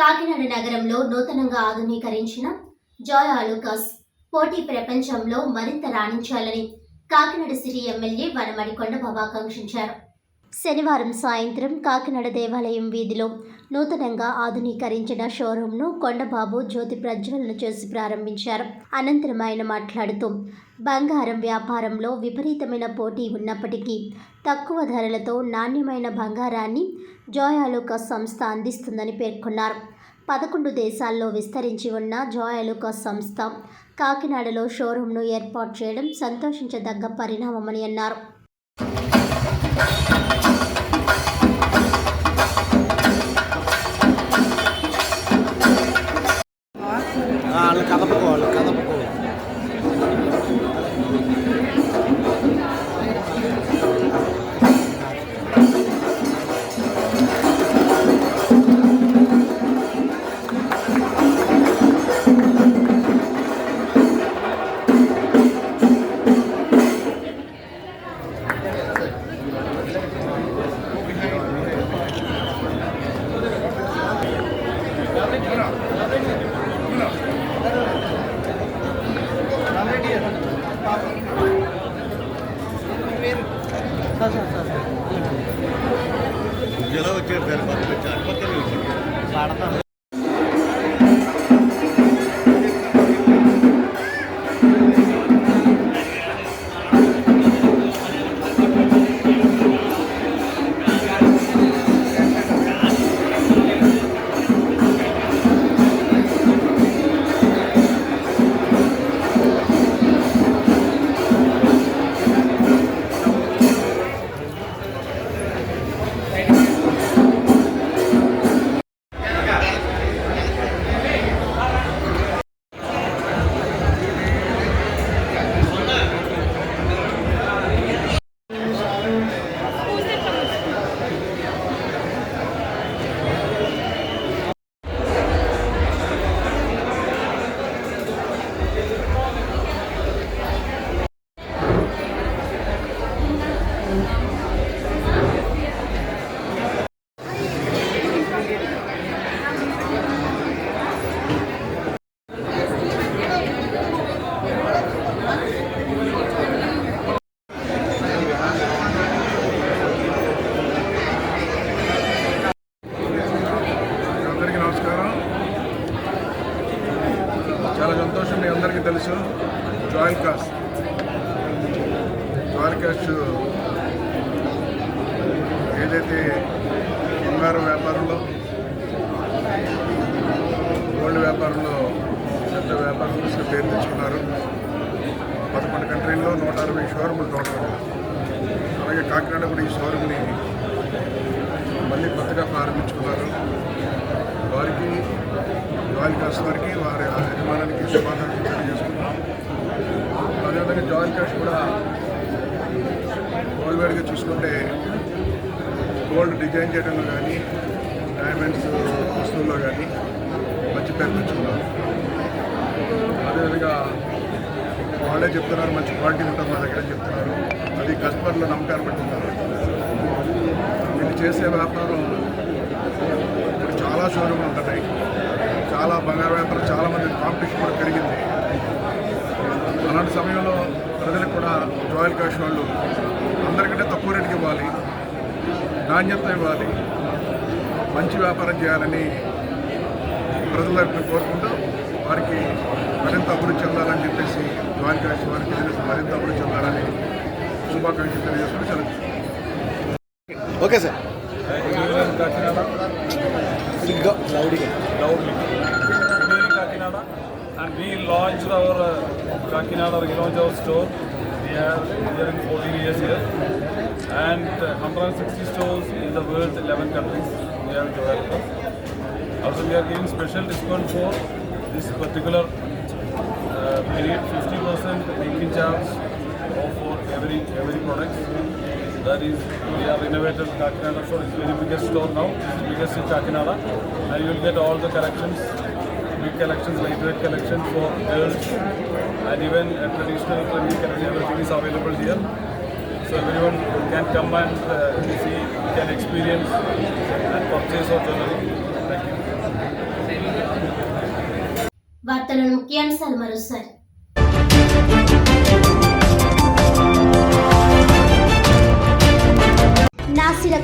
కాకినాడ నగరంలో నూతనంగా ఆధునీకరించిన జాయ్ ఆలుకాస్ పోటీ ప్రపంచంలో మరింత రాణించాలని కాకినాడ సిటీ ఎమ్మెల్యే వనమడి కొండబాబు ఆకాంక్షించారు. శనివారం సాయంత్రం కాకినాడ దేవాలయం వీధిలో నూతనంగా ఆధునీకరించిన షోరూంను కొండబాబు జ్యోతి ప్రజ్వలన చేసి ప్రారంభించారు. అనంతరం ఆయన మాట్లాడుతూ బంగారం వ్యాపారంలో విపరీతమైన పోటీ ఉన్నప్పటికీ తక్కువ ధరలతో నాణ్యమైన బంగారాన్ని జోయాలుకాస్ సంస్థ అందిస్తుందని పేర్కొన్నారు. పదకొండు దేశాల్లో విస్తరించి ఉన్న జోయాలుకాస్ సంస్థ కాకినాడలో షోరూంను ఏర్పాటు చేయడం సంతోషించదగ్గ పరిణామమని అన్నారు. ఎలా వచ్చారు సార్ పక్కన చాట్ పక్కనే వచ్చారు సంతోషం మీ అందరికీ తెలుసు. జాయిల్ కాస్ట్ జాయిల్ కాస్ట్ ఏదైతే బంగారు వ్యాపారంలో గోల్డ్ వ్యాపారంలో పెద్ద వ్యాపారం పేరు తెచ్చుకున్నారు. పదకొండు కంట్రీల్లో నూట అరవై షోరూములు టోటల్ అలాగే కాకినాడ కూడా ఈ షోరూమ్ని మళ్ళీ కొత్తగా ప్రారంభించారు వారికి జాయిల్ కాస్ట్ వారికి వారి యజమానానికి శుభాకాంక్షలు తెలియజేసుకుంటున్నాం అదేవిధంగా జాయిల్ కాస్ట్ కూడా గోల్డ్ చూసుకుంటే గోల్డ్ డిజైన్ చేయడంలో కానీ డైమండ్స్ వస్తువుల్లో కానీ మంచి పేరు తెచ్చుకున్నారు అదేవిధంగా వాళ్ళే చెప్తున్నారు మంచి క్వాలిటీ ఉంటుంది మా దగ్గర చెప్తున్నారు. అది కస్టమర్ల నమ్మకాన్ని బట్టి ఉన్నారు వీళ్ళు చేసే వ్యాపారం ఇప్పుడు చాలా షోరూమ్లు ఉంటున్నాయి. చాలా బంగారు వ్యాపారం చాలామంది కాంపిటీషన్ కూడా పెరిగింది. అలాంటి సమయంలో ప్రజలకు కూడా రాయల్ కాష్ వాళ్ళు అందరికంటే తక్కువ రేటుకి ఇవ్వాలి నాణ్యత ఇవ్వాలి మంచి వ్యాపారం చేయాలని ప్రజల తరపున కోరుకుంటూ వారికి మరింత అభివృద్ధి చెందాలని చెప్పేసి రాయల్ కాష్ వారికి మరింత అభివృద్ధి చెందాలని శుభాకాంక్షలు తెలియజేసుకుని సెలవు okay sir. Lowdigan. And we launched our uh, store. We have in 40 years here, and uh, 160 stores in the world, 11 countries. We have developed. Also, we are giving special discount for this particular uh, period, 50% making charge for every every product. That is, we are renovated Kakinada store. It's very biggest store now. It's biggest in Kakinada, and you will get all the collections, big collections, lightweight collection for girls, and even uh, traditional trendy collection. Everything is available here. So everyone can come and uh, see, can experience and purchase our jewelry. Thank you. వార్తలను ముఖ్యాంశాలు మరోసారి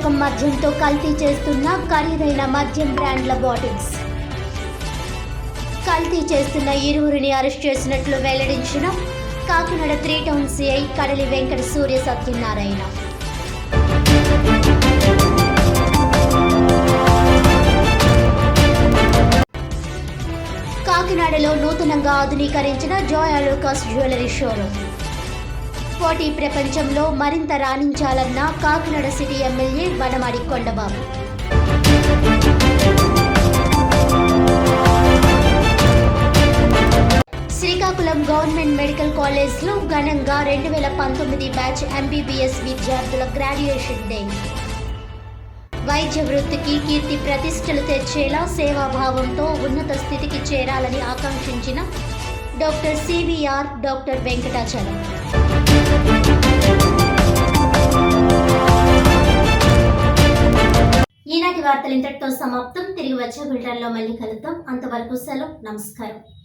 నాసిరకం మద్యంతో కల్తీ చేస్తున్న ఖరీదైన మద్యం బ్రాండ్ల bottles. కల్తీ చేస్తున్న ఇరువురిని అరెస్ట్ చేసినట్లు వెల్లడించిన కాకినాడ త్రీ టౌన్ సిఐ కడలి వెంకట సూర్య సత్యనారాయణ. కాకినాడలో నూతనంగా ఆధునీకరించిన జాయ్ అలోకాస్ జ్యువెలరీ షోరూమ్ పోటీ ప్రపంచంలో మరింత రాణించాలన్న Kakinada city MLA Vanamadi Kondababu. Srikakulam government medical కాలేజ్లో ఘనంగా రెండు వేల పంతొమ్మిది బ్యాచ్ ఎంబీబీఎస్ విద్యార్థుల గ్రాడ్యుయేషన్ డే. వైద్య వృత్తికి కీర్తి ప్రతిష్టలు తెచ్చేలా సేవాభావంతో ఉన్నత స్థితికి చేరాలని ఆకాంక్షించిన డాక్టర్ సివిఆర్ డాక్టర్ వెంకటాచలం. ఈనాటి వార్తలు ఇంతటితో సమాప్తం. తిరిగి వచ్చే బిల్డర్లో మళ్ళీ కలుద్దాం. అంతవరకు సెలవు. నమస్కారం.